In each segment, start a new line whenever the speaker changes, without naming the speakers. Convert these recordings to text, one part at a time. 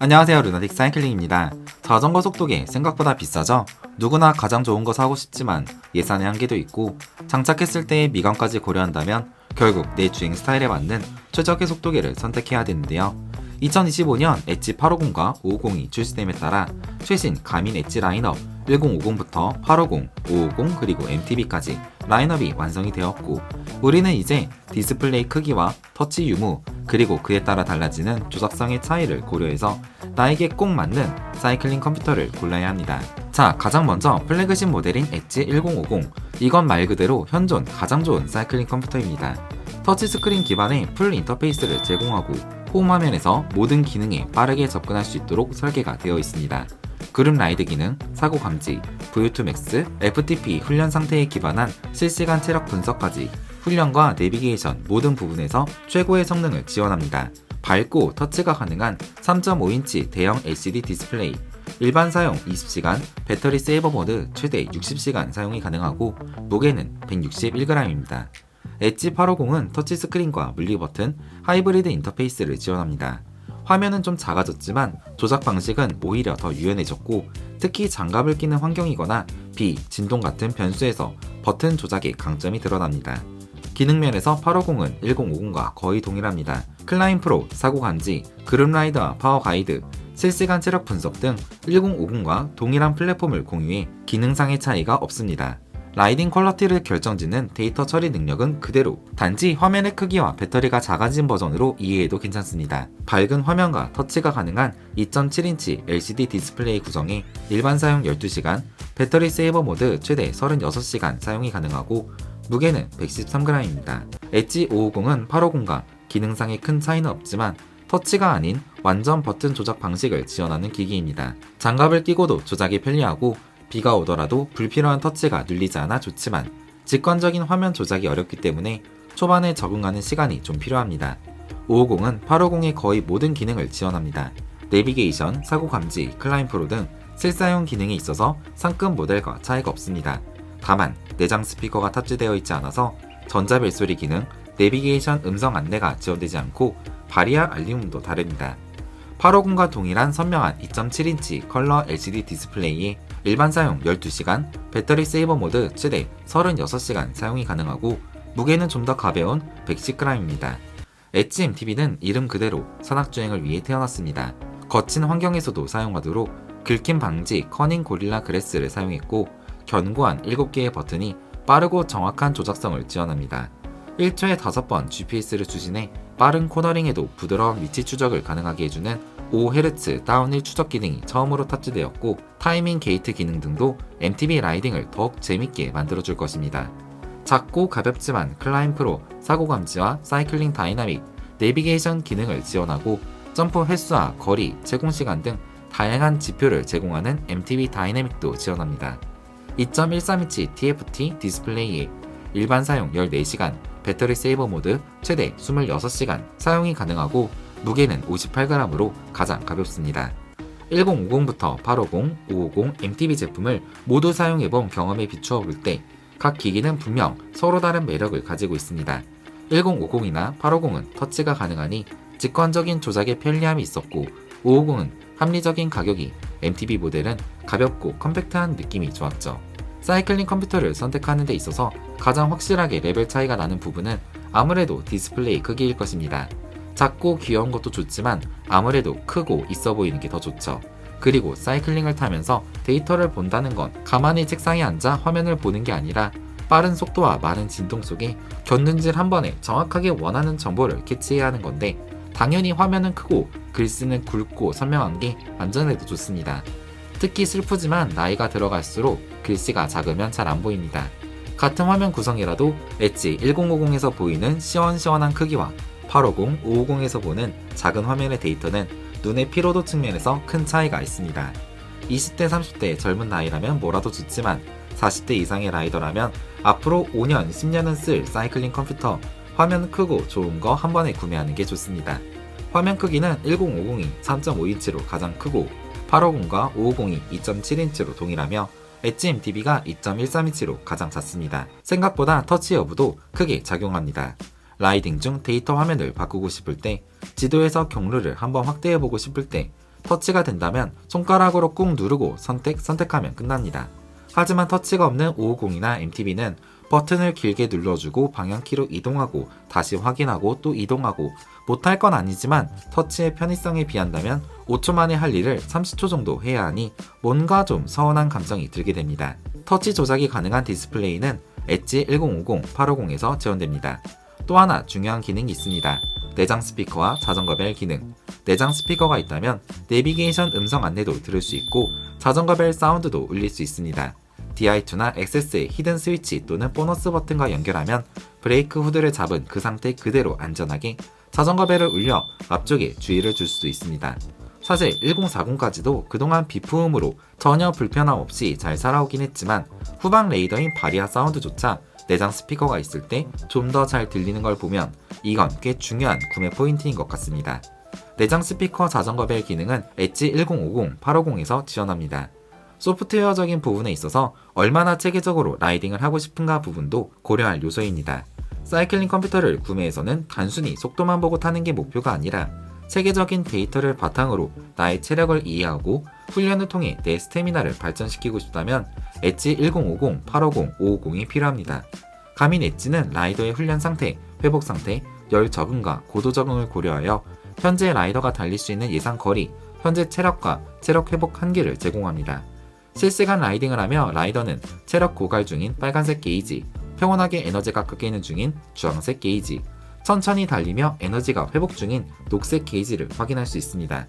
안녕하세요 루나틱 사이클링입니다. 자전거 속도계 생각보다 비싸죠? 누구나 가장 좋은 거 사고 싶지만 예산의 한계도 있고 장착했을 때의 미감까지 고려한다면 결국 내 주행 스타일에 맞는 최적의 속도계를 선택해야 되는데요. 2025년 엣지 850과 550이 출시됨에 따라 최신 가민 엣지 라인업 1050부터 850, 550 그리고 MTB까지 라인업이 완성이 되었고 우리는 이제 디스플레이 크기와 터치 유무 그리고 그에 따라 달라지는 조작성의 차이를 고려해서 나에게 꼭 맞는 사이클링 컴퓨터를 골라야 합니다. 자, 가장 먼저 플래그십 모델인 엣지 1050. 이건 말 그대로 현존 가장 좋은 사이클링 컴퓨터입니다. 터치스크린 기반의 풀 인터페이스를 제공하고 홈 화면에서 모든 기능에 빠르게 접근할 수 있도록 설계가 되어 있습니다. 그룹 라이드 기능, 사고 감지, V2 Max, FTP 훈련 상태에 기반한 실시간 체력 분석까지 훈련과 내비게이션 모든 부분에서 최고의 성능을 지원합니다. 밝고 터치가 가능한 3.5인치 대형 LCD 디스플레이, 일반 사용 20시간, 배터리 세이버 모드 최대 60시간 사용이 가능하고 무게는 161g입니다. 엣지 850은 터치 스크린과 물리 버튼, 하이브리드 인터페이스를 지원합니다. 화면은 좀 작아졌지만 조작 방식은 오히려 더 유연해졌고 특히 장갑을 끼는 환경이거나 비, 진동 같은 변수에서 버튼 조작의 강점이 드러납니다. 기능면에서 850은 1050과 거의 동일합니다. 클라인 프로, 사고 감지, 그룹 라이더와 파워 가이드, 실시간 체력 분석 등 1050과 동일한 플랫폼을 공유해 기능상의 차이가 없습니다. 라이딩 퀄러티를 결정짓는 데이터 처리 능력은 그대로 단지 화면의 크기와 배터리가 작아진 버전으로 이해해도 괜찮습니다. 밝은 화면과 터치가 가능한 2.7인치 LCD 디스플레이 구성에 일반 사용 12시간, 배터리 세이버 모드 최대 36시간 사용이 가능하고 무게는 113g입니다. 엣지 550은 850과 기능상의 큰 차이는 없지만 터치가 아닌 완전 버튼 조작 방식을 지원하는 기기입니다. 장갑을 끼고도 조작이 편리하고 비가 오더라도 불필요한 터치가 눌리지 않아 좋지만 직관적인 화면 조작이 어렵기 때문에 초반에 적응하는 시간이 좀 필요합니다. 550은 850의 거의 모든 기능을 지원합니다. 내비게이션, 사고 감지, 클라인 프로 등 실사용 기능이 있어서 상급 모델과 차이가 없습니다. 다만 내장 스피커가 탑재되어 있지 않아서 전자벨소리 기능, 내비게이션 음성 안내가 지원되지 않고 바리아 알림음도 다릅니다. 850과 동일한 선명한 2.7인치 컬러 LCD 디스플레이에 일반 사용 12시간, 배터리 세이버 모드 최대 36시간 사용이 가능하고 무게는 좀 더 가벼운 110g입니다. 엣지 MTB는 이름 그대로 산악주행을 위해 태어났습니다. 거친 환경에서도 사용하도록 긁힘 방지 커닝 고릴라 그래스를 사용했고 견고한 7개의 버튼이 빠르고 정확한 조작성을 지원합니다. 1초에 5번 GPS를 추진해 빠른 코너링에도 부드러운 위치 추적을 가능하게 해주는 5Hz 다운힐 추적 기능이 처음으로 탑재되었고 타이밍 게이트 기능 등도 MTB 라이딩을 더욱 재밌게 만들어줄 것입니다. 작고 가볍지만 클라임 프로, 사고 감지와 사이클링 다이나믹, 내비게이션 기능을 지원하고 점프 횟수와 거리, 제공 시간 등 다양한 지표를 제공하는 MTB 다이내믹도 지원합니다. 2.13인치 TFT 디스플레이에 일반 사용 14시간, 배터리 세이버 모드 최대 26시간 사용이 가능하고 무게는 58g으로 가장 가볍습니다. 1050부터 850, 550, MTB 제품을 모두 사용해본 경험에 비추어 볼 때 각 기기는 분명 서로 다른 매력을 가지고 있습니다. 1050이나 850은 터치가 가능하니 직관적인 조작에 편리함이 있었고 550은 합리적인 가격이 MTB 모델은 가볍고 컴팩트한 느낌이 좋았죠. 사이클링 컴퓨터를 선택하는 데 있어서 가장 확실하게 레벨 차이가 나는 부분은 아무래도 디스플레이 크기일 것입니다. 작고 귀여운 것도 좋지만 아무래도 크고 있어 보이는 게 더 좋죠. 그리고 사이클링을 타면서 데이터를 본다는 건 가만히 책상에 앉아 화면을 보는 게 아니라 빠른 속도와 많은 진동 속에 견눈질 한 번에 정확하게 원하는 정보를 캐치해야 하는 건데 당연히 화면은 크고 글씨는 굵고 선명한 게 안전에도 좋습니다. 특히 슬프지만 나이가 들어갈수록 글씨가 작으면 잘 안 보입니다. 같은 화면 구성이라도 엣지 1050에서 보이는 시원시원한 크기와 850, 550에서 보는 작은 화면의 데이터는 눈의 피로도 측면에서 큰 차이가 있습니다. 20대, 30대 젊은 나이라면 뭐라도 좋지만 40대 이상의 라이더라면 앞으로 5년, 10년은 쓸 사이클링 컴퓨터 화면 크고 좋은 거 한 번에 구매하는 게 좋습니다. 화면 크기는 1050이 3.5인치로 가장 크고 850과 550이 2.7인치로 동일하며 엣지 MTB가 2.13인치로 가장 작습니다. 생각보다 터치 여부도 크게 작용합니다. 라이딩 중 데이터 화면을 바꾸고 싶을 때, 지도에서 경로를 한번 확대해보고 싶을 때, 터치가 된다면 손가락으로 꾹 누르고 선택, 선택하면 끝납니다. 하지만 터치가 없는 550이나 MTB는 버튼을 길게 눌러주고 방향키로 이동하고 다시 확인하고 또 이동하고 못할 건 아니지만 터치의 편의성에 비한다면 5초 만에 할 일을 30초 정도 해야 하니 뭔가 좀 서운한 감정이 들게 됩니다. 터치 조작이 가능한 디스플레이는 엣지 1050, 850에서 지원됩니다. 또 하나 중요한 기능이 있습니다. 내장 스피커와 자전거 벨 기능. 내장 스피커가 있다면 내비게이션 음성 안내도 들을 수 있고 자전거 벨 사운드도 울릴 수 있습니다. DI2나 XS의 히든 스위치 또는 보너스 버튼과 연결하면 브레이크 후드를 잡은 그 상태 그대로 안전하게 자전거 벨을 울려 앞쪽에 주의를 줄 수도 있습니다. 사실 1040까지도 그동안 비품으로 전혀 불편함 없이 잘 살아오긴 했지만 후방 레이더인 바리아 사운드조차 내장 스피커가 있을 때 좀 더 잘 들리는 걸 보면 이건 꽤 중요한 구매 포인트인 것 같습니다. 내장 스피커 자전거 벨 기능은 엣지 1050, 850에서 지원합니다. 소프트웨어적인 부분에 있어서 얼마나 체계적으로 라이딩을 하고 싶은가 부분도 고려할 요소입니다. 사이클링 컴퓨터를 구매해서는 단순히 속도만 보고 타는 게 목표가 아니라 체계적인 데이터를 바탕으로 나의 체력을 이해하고 훈련을 통해 내 스태미나를 발전시키고 싶다면 엣지 1050, 850, 550이 필요합니다. 가민 엣지는 라이더의 훈련 상태, 회복 상태, 열 적응과 고도 적응을 고려하여 현재 라이더가 달릴 수 있는 예상 거리, 현재 체력과 체력 회복 한계를 제공합니다. 실시간 라이딩을 하며 라이더는 체력 고갈 중인 빨간색 게이지, 평온하게 에너지가 깎이는 중인 주황색 게이지, 천천히 달리며 에너지가 회복 중인 녹색 게이지를 확인할 수 있습니다.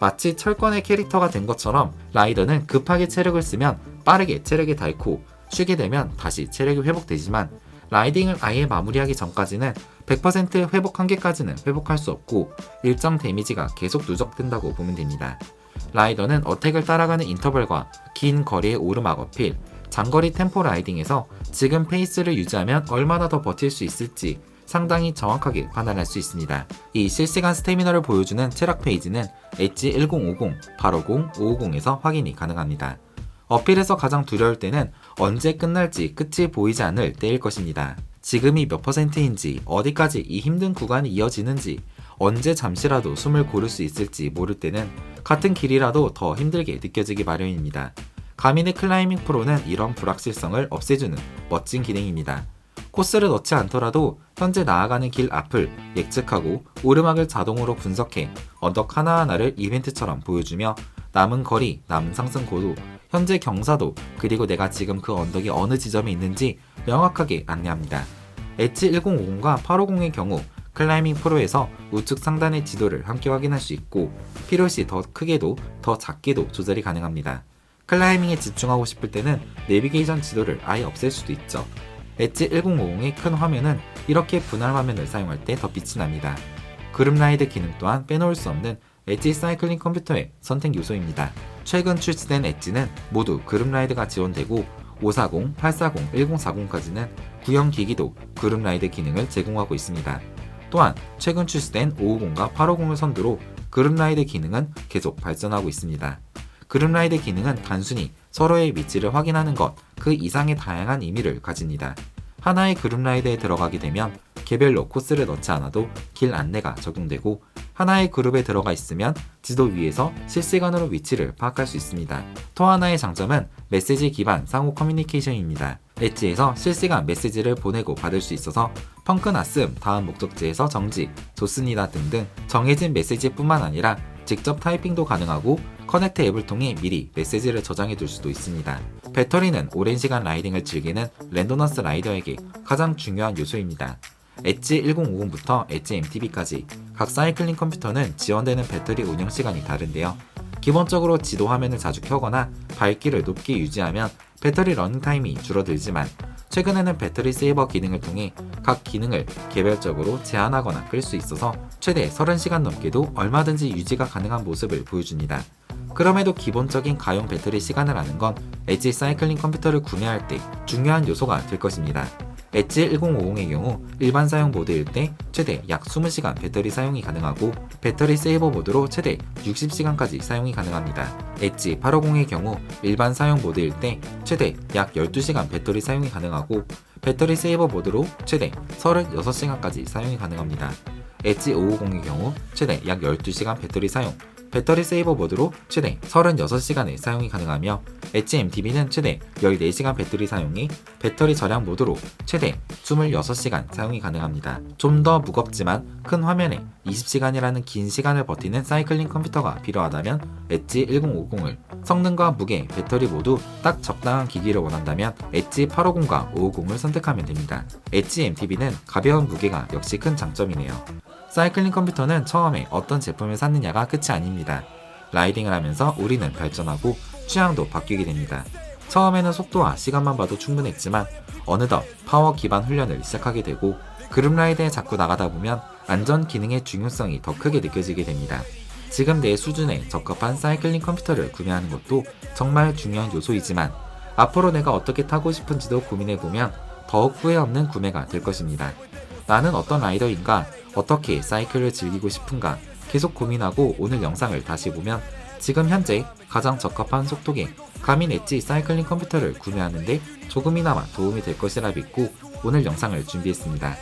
마치 철권의 캐릭터가 된 것처럼 라이더는 급하게 체력을 쓰면 빠르게 체력이 닳고 쉬게 되면 다시 체력이 회복되지만 라이딩을 아예 마무리하기 전까지는 100% 회복 한계까지는 회복할 수 없고 일정 데미지가 계속 누적된다고 보면 됩니다. 라이더는 어택을 따라가는 인터벌과 긴 거리의 오르막 어필, 장거리 템포 라이딩에서 지금 페이스를 유지하면 얼마나 더 버틸 수 있을지 상당히 정확하게 판단할 수 있습니다. 이 실시간 스태미너를 보여주는 체력 페이지는 엣지 1050, 850, 550에서 확인이 가능합니다. 어필에서 가장 두려울 때는 언제 끝날지 끝이 보이지 않을 때일 것입니다. 지금이 몇 퍼센트인지, 어디까지 이 힘든 구간이 이어지는지, 언제 잠시라도 숨을 고를 수 있을지 모를 때는 같은 길이라도 더 힘들게 느껴지기 마련입니다. 가민의 클라이밍 프로는 이런 불확실성을 없애주는 멋진 기능입니다. 코스를 넣지 않더라도 현재 나아가는 길 앞을 예측하고 오르막을 자동으로 분석해 언덕 하나하나를 이벤트처럼 보여주며 남은 거리, 남은 상승 고도, 현재 경사도, 그리고 내가 지금 그 언덕이 어느 지점에 있는지 명확하게 안내합니다. 엣지 1050과 850의 경우 클라이밍 프로에서 우측 상단의 지도를 함께 확인할 수 있고 필요시 더 크게도 더 작게도 조절이 가능합니다. 클라이밍에 집중하고 싶을 때는 내비게이션 지도를 아예 없앨 수도 있죠. 엣지 1050의 큰 화면은 이렇게 분할 화면을 사용할 때 더 빛이 납니다. 그룹 라이드 기능 또한 빼놓을 수 없는 엣지 사이클링 컴퓨터의 선택 요소입니다. 최근 출시된 엣지는 모두 그룹 라이드가 지원되고 540, 840, 1040까지는 구형 기기도 그룹 라이드 기능을 제공하고 있습니다. 또한 최근 출시된 550과 850을 선두로 그룹 라이드 기능은 계속 발전하고 있습니다. 그룹 라이드 기능은 단순히 서로의 위치를 확인하는 것, 그 이상의 다양한 의미를 가집니다. 하나의 그룹 라이드에 들어가게 되면 개별로 코스를 넣지 않아도 길 안내가 적용되고 하나의 그룹에 들어가 있으면 지도 위에서 실시간으로 위치를 파악할 수 있습니다. 또 하나의 장점은 메시지 기반 상호 커뮤니케이션입니다. 엣지에서 실시간 메시지를 보내고 받을 수 있어서 펑크 났음 다음 목적지에서 정지, 좋습니다 등등 정해진 메시지뿐만 아니라 직접 타이핑도 가능하고 커넥트 앱을 통해 미리 메시지를 저장해 둘 수도 있습니다. 배터리는 오랜 시간 라이딩을 즐기는 랜도너스 라이더에게 가장 중요한 요소입니다. 엣지 1050부터 엣지 MTB까지 각 사이클링 컴퓨터는 지원되는 배터리 운영 시간이 다른데요. 기본적으로 지도 화면을 자주 켜거나 밝기를 높게 유지하면 배터리 러닝타임이 줄어들지만 최근에는 배터리 세이버 기능을 통해 각 기능을 개별적으로 제한하거나 끌 수 있어서 최대 30시간 넘게도 얼마든지 유지가 가능한 모습을 보여줍니다. 그럼에도 기본적인 가용 배터리 시간을 아는 건 엣지 사이클링 컴퓨터를 구매할 때 중요한 요소가 될 것입니다. 엣지 1050의 경우 일반 사용 모드일 때 최대 약 20시간 배터리 사용이 가능하고 배터리 세이버 모드로 최대 60시간까지 사용이 가능합니다. 엣지 850의 경우 일반 사용 모드일 때 최대 약 12시간 배터리 사용이 가능하고 배터리 세이버 모드로 최대 36시간까지 사용이 가능합니다. 엣지 550의 경우 최대 약 12시간 배터리 사용, 배터리 세이버 모드로 최대 36시간의 사용이 가능하며 엣지 MTB는 최대 14시간 배터리 사용이 배터리 절약 모드로 최대 26시간 사용이 가능합니다. 좀 더 무겁지만 큰 화면에 20시간이라는 긴 시간을 버티는 사이클링 컴퓨터가 필요하다면 엣지 1050을 성능과 무게, 배터리 모두 딱 적당한 기기를 원한다면 엣지 850과 550을 선택하면 됩니다. 엣지 MTB는 가벼운 무게가 역시 큰 장점이네요. 사이클링 컴퓨터는 처음에 어떤 제품을 샀느냐가 끝이 아닙니다. 라이딩을 하면서 우리는 발전하고 취향도 바뀌게 됩니다. 처음에는 속도와 시간만 봐도 충분했지만 어느덧 파워 기반 훈련을 시작하게 되고 그룹 라이드에 자꾸 나가다 보면 안전 기능의 중요성이 더 크게 느껴지게 됩니다. 지금 내 수준에 적합한 사이클링 컴퓨터를 구매하는 것도 정말 중요한 요소이지만 앞으로 내가 어떻게 타고 싶은지도 고민해보면 더욱 후회 없는 구매가 될 것입니다. 나는 어떤 라이더인가? 어떻게 사이클을 즐기고 싶은가? 계속 고민하고 오늘 영상을 다시 보면 지금 현재 가장 적합한 속도계 가민 엣지 사이클링 컴퓨터를 구매하는데 조금이나마 도움이 될 것이라 믿고 오늘 영상을 준비했습니다.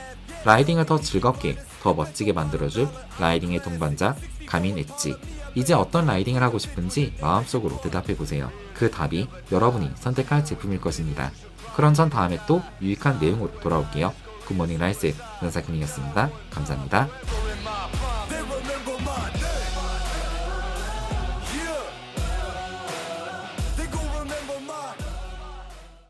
라이딩을 더 즐겁게, 더 멋지게 만들어줄 라이딩의 동반자 가민 엣지. 이제 어떤 라이딩을 하고 싶은지 마음속으로 대답해보세요. 그 답이 여러분이 선택할 제품일 것입니다. 그럼 전 다음에 또 유익한 내용으로 돌아올게요. 굿모닝 라이스 연사금이었습니다. 감사합니다.